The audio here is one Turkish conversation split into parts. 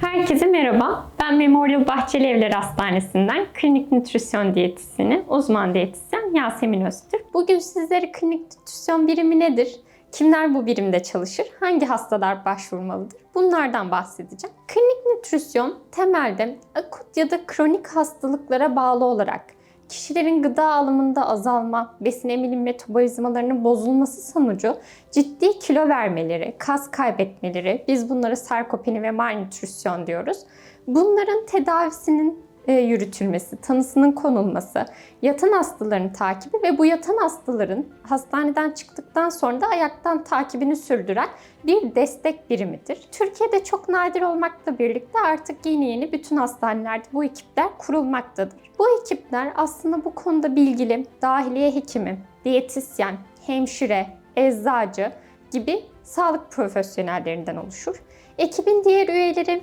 Herkese merhaba. Ben Memorial Bahçeli Evler Hastanesi'nden klinik nütrisyon diyetisyeni, uzman diyetisyen Yasemin Öztürk. Bugün sizlere klinik nütrisyon birimi nedir? Kimler bu birimde çalışır? Hangi hastalar başvurmalıdır? Bunlardan bahsedeceğim. Klinik nütrisyon temelde akut ya da kronik hastalıklara bağlı olarak kişilerin gıda alımında azalma, besin emilim metabolizmalarının bozulması sonucu ciddi kilo vermeleri, kas kaybetmeleri, biz bunlara sarkopeni ve malnütrisyon diyoruz. Bunların tedavisinin yürütülmesi, tanısının konulması, yatan hastaların takibi ve bu yatan hastaların hastaneden çıktıktan sonra da ayaktan takibini sürdüren bir destek birimidir. Türkiye'de çok nadir olmakla birlikte artık yeni yeni bütün hastanelerde bu ekipler kurulmaktadır. Bu ekipler aslında bu konuda bilgili, dahiliye hekimi, diyetisyen, hemşire, eczacı gibi sağlık profesyonellerinden oluşur. Ekibin diğer üyeleri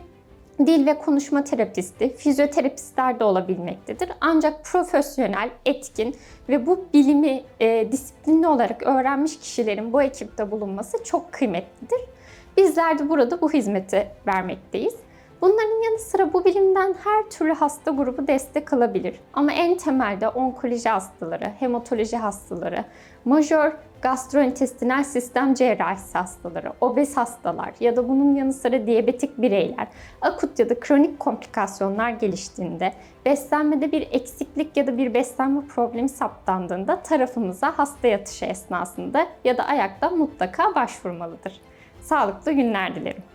dil ve konuşma terapisti, fizyoterapistler de olabilmektedir. Ancak profesyonel, etkin ve bu bilimi e, disiplinli olarak öğrenmiş kişilerin bu ekipte bulunması çok kıymetlidir. Bizler de burada bu hizmeti vermekteyiz. Bunların yanı sıra bu bilimden her türlü hasta grubu destek alabilir. Ama en temelde onkoloji hastaları, hematoloji hastaları, majör gastrointestinal sistem cerrahisi hastaları, obez hastalar ya da bunun yanı sıra diyabetik bireyler, akut ya da kronik komplikasyonlar geliştiğinde, beslenmede bir eksiklik ya da bir beslenme problemi saptandığında tarafımıza hasta yatışı esnasında ya da ayakta mutlaka başvurmalıdır. Sağlıklı günler dilerim.